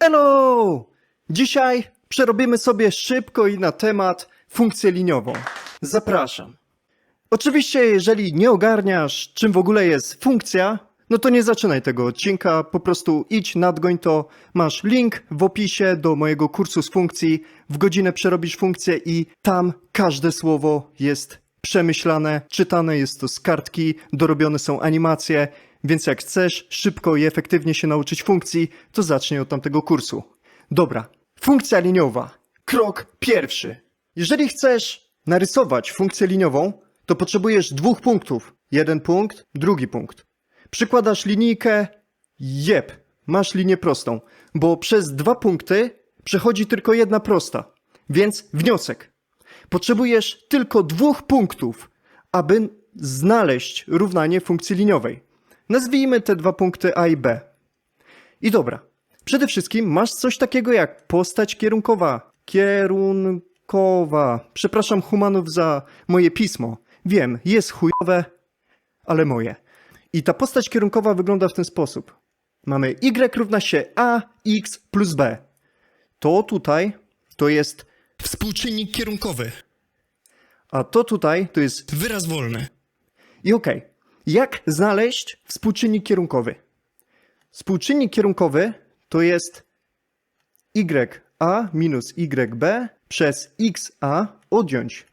Hello! Dzisiaj przerobimy sobie szybko i na temat funkcję liniową. Zapraszam. Oczywiście, jeżeli nie ogarniasz, czym w ogóle jest funkcja, no to nie zaczynaj tego odcinka, po prostu idź, nadgoń to. Masz link w opisie do mojego kursu z funkcji. W godzinę przerobisz funkcję i tam każde słowo jest przemyślane, czytane jest to z kartki, dorobione są animacje, więc jak chcesz szybko i efektywnie się nauczyć funkcji, to zacznij od tamtego kursu. Dobra, funkcja liniowa. Krok pierwszy. Jeżeli chcesz narysować funkcję liniową, to potrzebujesz dwóch punktów. Jeden punkt, drugi punkt. Przykładasz linijkę, jep, masz linię prostą, bo przez dwa punkty przechodzi tylko jedna prosta. Więc wniosek. Potrzebujesz tylko dwóch punktów, aby znaleźć równanie funkcji liniowej. Nazwijmy te dwa punkty A i B. I dobra. Przede wszystkim masz coś takiego jak postać kierunkowa. Kierunkowa. Przepraszam humanów za moje pismo. Wiem, jest chujowe, ale moje. I ta postać kierunkowa wygląda w ten sposób. Mamy y równa się a x plus b. To tutaj to jest Współczynnik kierunkowy. a to tutaj to jest Wyraz wolny. I okej, jak znaleźć współczynnik kierunkowy? Współczynnik kierunkowy to jest ya minus yb przez xa odjąć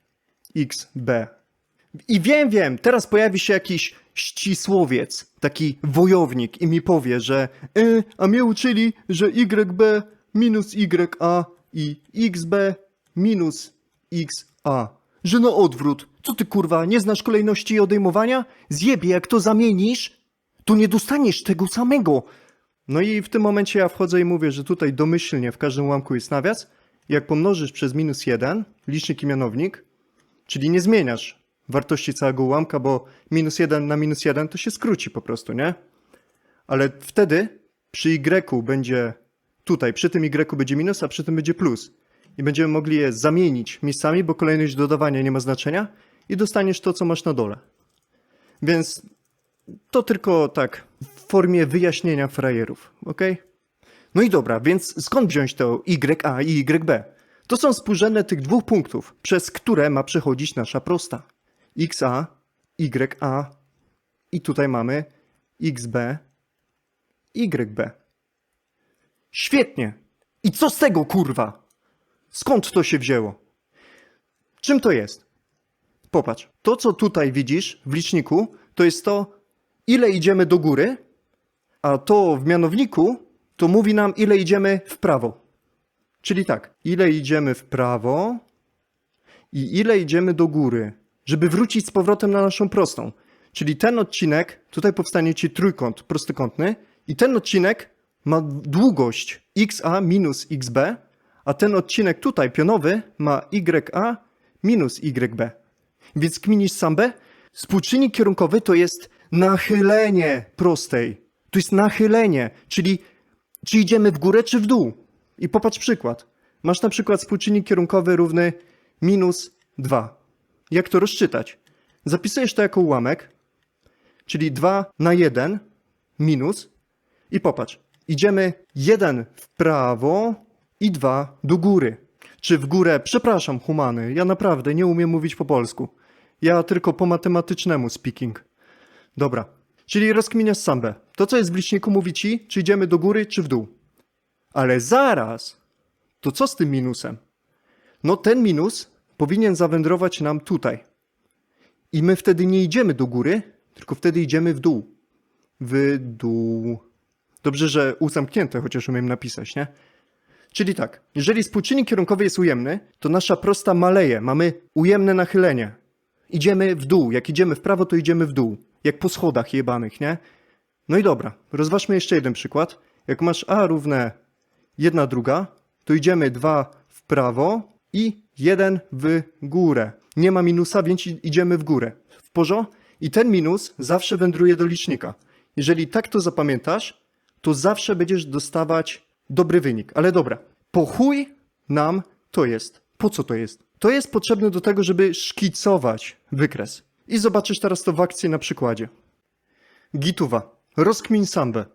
xb. I wiem, wiem, teraz pojawi się jakiś ścisłowiec, taki wojownik i mi powie, że e, a mnie uczyli, że yb minus ya i xb minus xa. Że na odwrót. Co ty kurwa, nie znasz kolejności odejmowania? Zjebie, jak to zamienisz, to nie dostaniesz tego samego. No i w tym momencie ja wchodzę i mówię, że tutaj domyślnie w każdym ułamku jest nawias. Jak pomnożysz przez minus 1, licznik i mianownik, czyli nie zmieniasz wartości całego ułamka, bo minus 1 na minus 1 to się skróci po prostu, nie? Ale wtedy przy y będzie tutaj, przy tym y będzie minus, a przy tym będzie plus. I będziemy mogli je zamienić miejscami, bo kolejność dodawania nie ma znaczenia i dostaniesz to, co masz na dole. Więc to tylko tak w formie wyjaśnienia frajerów, ok? No i dobra, więc skąd wziąć to YA i YB? To są współrzędne tych dwóch punktów, przez które ma przechodzić nasza prosta. XA, YA i tutaj mamy XB, YB. Świetnie! I co z tego, kurwa? Skąd to się wzięło? Czym to jest? Popatrz, to co tutaj widzisz w liczniku, to jest to, ile idziemy do góry, a to w mianowniku to mówi nam, ile idziemy w prawo. Czyli tak, ile idziemy w prawo i ile idziemy do góry, żeby wrócić z powrotem na naszą prostą. Czyli ten odcinek, tutaj powstanie ci trójkąt prostokątny i ten odcinek ma długość xa minus xb, a ten odcinek tutaj pionowy ma ya minus yb. Więc kminisz sambę? Współczynnik kierunkowy to jest nachylenie prostej. To jest nachylenie, czyli czy idziemy w górę, czy w dół. I popatrz przykład. Masz na przykład współczynnik kierunkowy równy minus 2. Jak to rozczytać? Zapisujesz to jako ułamek, czyli 2 na 1 minus i popatrz. Idziemy 1 w prawo i 2 do góry. Czy w górę, przepraszam, humany, ja naprawdę nie umiem mówić po polsku. Ja tylko po matematycznemu speaking. Dobra, czyli rozkminiasz sambę. To, co jest w liczniku, mówi ci, czy idziemy do góry, czy w dół. Ale zaraz, to co z tym minusem? No ten minus powinien zawędrować nam tutaj. I my wtedy nie idziemy do góry, tylko wtedy idziemy w dół. W dół. Dobrze, że U zamknięte, chociaż umiem napisać, nie? Czyli tak, jeżeli współczynnik kierunkowy jest ujemny, to nasza prosta maleje, mamy ujemne nachylenie. Idziemy w dół, jak idziemy w prawo, to idziemy w dół. Jak po schodach jebanych, nie? No i dobra, rozważmy jeszcze jeden przykład. Jak masz A równe 1 druga, to idziemy 2 w prawo i 1 w górę. Nie ma minusa, więc idziemy w górę. W porządku? I ten minus zawsze wędruje do licznika. Jeżeli tak to zapamiętasz, to zawsze będziesz dostawać dobry wynik. Ale dobra, po chuj nam to jest. Po co to jest? To jest potrzebne do tego, żeby szkicować wykres. I zobaczysz teraz to w akcji na przykładzie. Gituwa. Rozkmin sambę.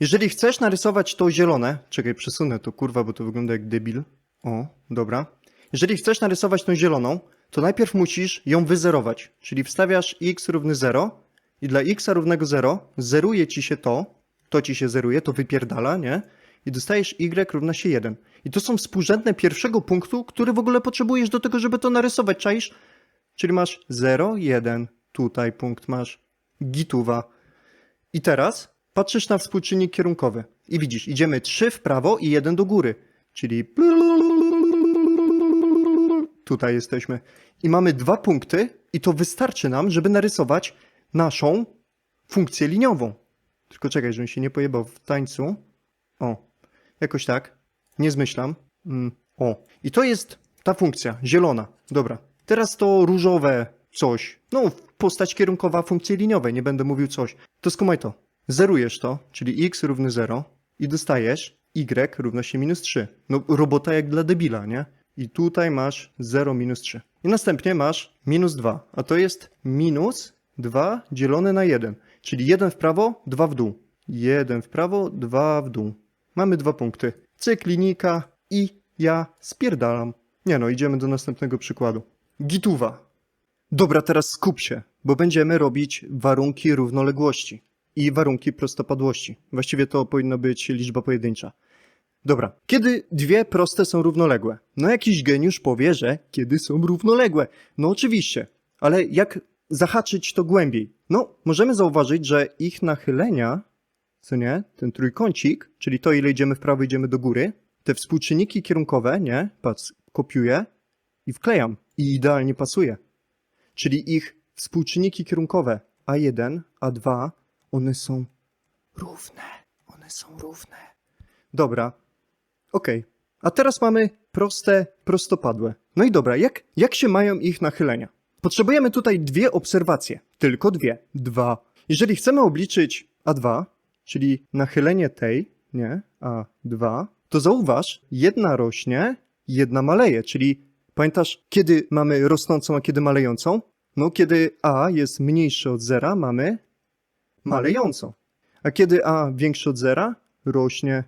Jeżeli chcesz narysować to zielone, czekaj, przesunę to kurwa, bo to wygląda jak debil. O, dobra. Jeżeli chcesz narysować tą zieloną, to najpierw musisz ją wyzerować, czyli wstawiasz x równy 0 i dla x równego 0 zeruje ci się to, to ci się zeruje, to wypierdala, nie? I dostajesz y równa się 1. I to są współrzędne pierwszego punktu, który w ogóle potrzebujesz do tego, żeby to narysować, czaisz? Czyli masz 0, 1, tutaj punkt masz, gituwa. I teraz patrzysz na współczynnik kierunkowy i widzisz, idziemy 3 w prawo i 1 do góry, czyli tutaj jesteśmy. I mamy dwa punkty i to wystarczy nam, żeby narysować naszą funkcję liniową. Tylko czekaj, żebym się nie pojebał w tańcu. O, jakoś tak. Nie zmyślam. Mm, o, i to jest ta funkcja, zielona. Dobra. Teraz to różowe coś. No, postać kierunkowa funkcji liniowej, nie będę mówił coś. To skumaj to. Zerujesz to, czyli x równy 0 i dostajesz y równa się minus 3. No, robota jak dla debila, nie? I tutaj masz 0 minus 3. I następnie masz minus 2, a to jest minus 2 dzielone na 1, czyli 1 w prawo, 2 w dół. 1 w prawo, 2 w dół. Mamy dwa punkty. Cyk, linijka i ja spierdalam. Nie no, idziemy do następnego przykładu. Gituwa. Dobra, teraz skup się, bo będziemy robić warunki równoległości i warunki prostopadłości. Właściwie to powinno być liczba pojedyncza. Dobra, kiedy dwie proste są równoległe? No jakiś geniusz powie, że kiedy są równoległe. No oczywiście, ale jak zahaczyć to głębiej? No, możemy zauważyć, że ich nachylenia, co nie, ten trójkącik, czyli to ile idziemy w prawo, idziemy do góry, te współczynniki kierunkowe, nie, patrz, kopiuję i wklejam i idealnie pasuje. Czyli ich współczynniki kierunkowe A1, A2, one są równe. One są równe. Dobra. Okej. A teraz mamy proste, prostopadłe. No i dobra, jak, jak się mają ich nachylenia? Potrzebujemy tutaj dwie obserwacje. Tylko dwie. Dwa. Jeżeli chcemy obliczyć A2, czyli nachylenie tej, nie, A2, to zauważ, jedna rośnie, jedna maleje, czyli pamiętasz, kiedy mamy rosnącą, a kiedy malejącą? No, kiedy A jest mniejsze od zera, mamy malejącą. A kiedy A większe od zera, rośnie.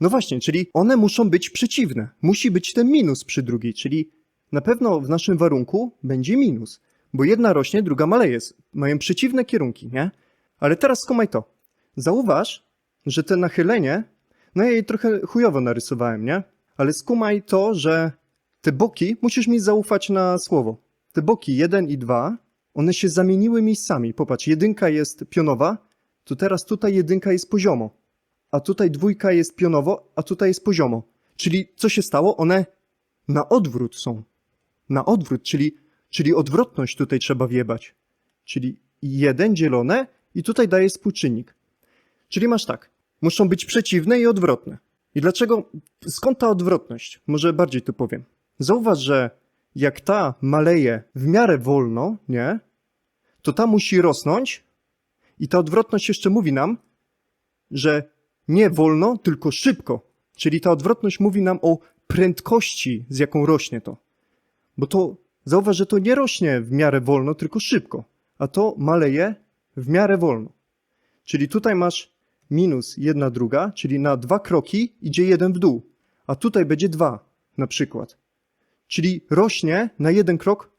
No właśnie, czyli one muszą być przeciwne. Musi być ten minus przy drugiej, czyli na pewno w naszym warunku będzie minus, bo jedna rośnie, druga maleje. Mają przeciwne kierunki, nie? Ale teraz skumaj to. Zauważ, że te nachylenie, no ja je trochę chujowo narysowałem, nie? Ale skumaj to, że te boki, musisz mi zaufać na słowo. Te boki 1 i 2, one się zamieniły miejscami. Popatrz, jedynka jest pionowa, to teraz tutaj jedynka jest poziomo. A tutaj dwójka jest pionowo, a tutaj jest poziomo. Czyli co się stało? One na odwrót są. Na odwrót, czyli, czyli odwrotność tutaj trzeba wjebać. Czyli jeden dzielone i tutaj daje współczynnik. Czyli masz tak, muszą być przeciwne i odwrotne. I dlaczego, skąd ta odwrotność? Może bardziej to powiem. Zauważ, że jak ta maleje w miarę wolno, nie, to ta musi rosnąć i ta odwrotność jeszcze mówi nam, że nie wolno, tylko szybko. Czyli ta odwrotność mówi nam o prędkości, z jaką rośnie to. Bo to, zauważ, że to nie rośnie w miarę wolno, tylko szybko, a to maleje w miarę wolno. Czyli tutaj masz minus jedna druga, czyli na dwa kroki idzie jeden w dół, a tutaj będzie dwa na przykład. Czyli rośnie na jeden krok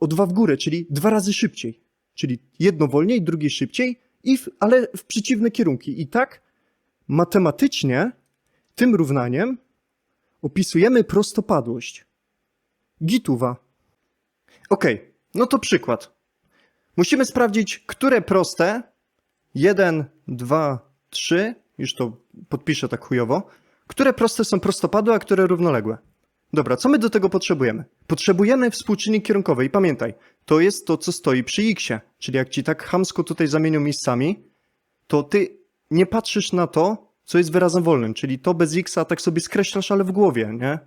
o dwa w górę, czyli dwa razy szybciej. Czyli jedno wolniej, drugie szybciej, i w, ale w przeciwne kierunki. I tak matematycznie tym równaniem opisujemy prostopadłość. Gituwa. Okej, no to przykład. Musimy sprawdzić, które proste 1, 2, 3, już to podpiszę tak chujowo, które proste są prostopadłe, a które równoległe. Dobra, co my do tego potrzebujemy? Potrzebujemy współczynnik kierunkowy i pamiętaj, to jest to, co stoi przy x-ie. Czyli jak ci tak chamsko tutaj zamienią miejscami, to ty nie patrzysz na to, co jest wyrazem wolnym, czyli to bez x-a tak sobie skreślasz, ale w głowie, nie?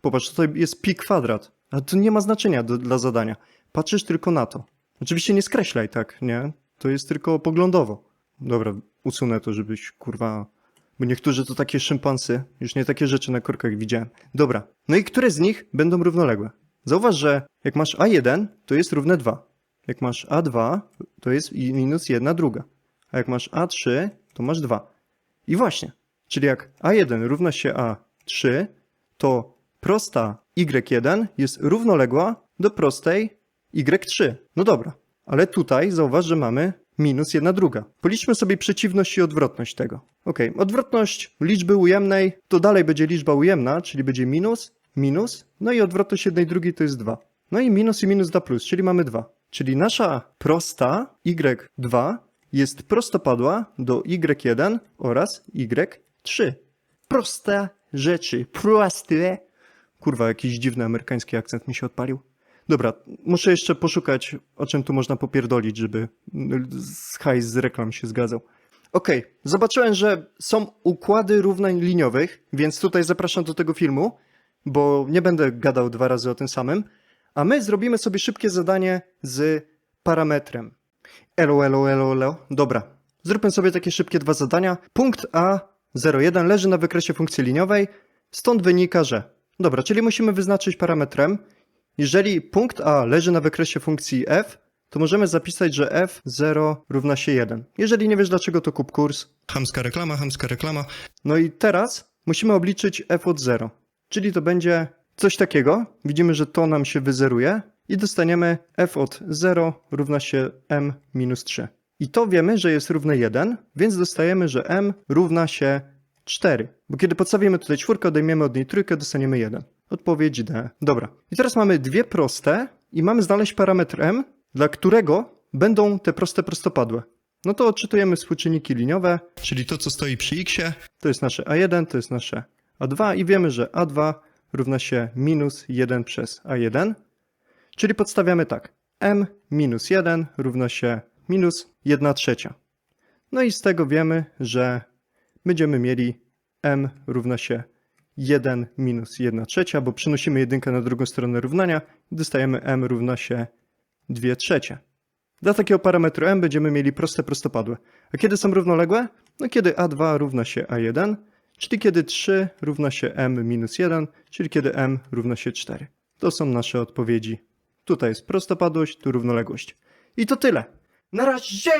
Popatrz, tutaj jest pi kwadrat, a to nie ma znaczenia do, dla zadania. Patrzysz tylko na to. Oczywiście nie skreślaj tak, nie? To jest tylko poglądowo. Dobra, usunę to, żebyś, kurwa... Bo niektórzy to takie szympansy, już nie takie rzeczy na korkach widziałem. Dobra, no i które z nich będą równoległe? Zauważ, że jak masz A1, to jest równe 2. Jak masz A2, to jest minus 1 druga. A jak masz A3, to masz 2. I właśnie, czyli jak a1 równa się a3, to prosta y1 jest równoległa do prostej y3. No dobra, ale tutaj zauważ, że mamy minus jedna druga. Policzmy sobie przeciwność i odwrotność tego. Ok, odwrotność liczby ujemnej to dalej będzie liczba ujemna, czyli będzie minus, minus, no i odwrotność jednej drugiej to jest 2. No i minus i minus da plus, czyli mamy 2. Czyli nasza prosta y2 jest prostopadła do y1 oraz y3. Proste rzeczy, proste. Kurwa, jakiś dziwny amerykański akcent mi się odpalił. Dobra, muszę jeszcze poszukać, o czym tu można popierdolić, żeby hajs z reklam się zgadzał. Okej, zobaczyłem, że są układy równań liniowych, więc tutaj zapraszam do tego filmu, bo nie będę gadał dwa razy o tym samym, a my zrobimy sobie szybkie zadanie z parametrem. Elo, elo, elo, elo. Dobra, zróbmy sobie takie szybkie dwa zadania. Punkt A01 leży na wykresie funkcji liniowej, stąd wynika, że... Dobra, czyli musimy wyznaczyć parametrem, jeżeli punkt A leży na wykresie funkcji f, to możemy zapisać, że f0 równa się 1. Jeżeli nie wiesz dlaczego, to kup kurs. Hamska reklama, hamska reklama. No i teraz musimy obliczyć f od 0. Czyli to będzie coś takiego. Widzimy, że to nam się wyzeruje i dostaniemy f od 0 równa się m minus 3. I to wiemy, że jest równe 1, więc dostajemy, że m równa się 4. Bo kiedy podstawimy tutaj czwórkę, odejmiemy od niej trójkę, dostaniemy 1. Odpowiedź D. Dobra. I teraz mamy dwie proste i mamy znaleźć parametr m, dla którego będą te proste prostopadłe. No to odczytujemy współczynniki liniowe. Czyli to, co stoi przy x-ie. To jest nasze A1, to jest nasze A2 i wiemy, że A2 równa się minus 1 przez A1. Czyli podstawiamy tak. M minus 1 równa się minus 1 trzecia. No i z tego wiemy, że będziemy mieli M równa się 1 minus 1 trzecia, bo przenosimy jedynkę na drugą stronę równania i dostajemy M równa się 2 trzecie. Dla takiego parametru m będziemy mieli proste prostopadłe. A kiedy są równoległe? No kiedy a2 równa się a1, czyli kiedy 3 równa się m minus 1, czyli kiedy m równa się 4. To są nasze odpowiedzi. Tutaj jest prostopadłość, tu równoległość. I to tyle. Na razie!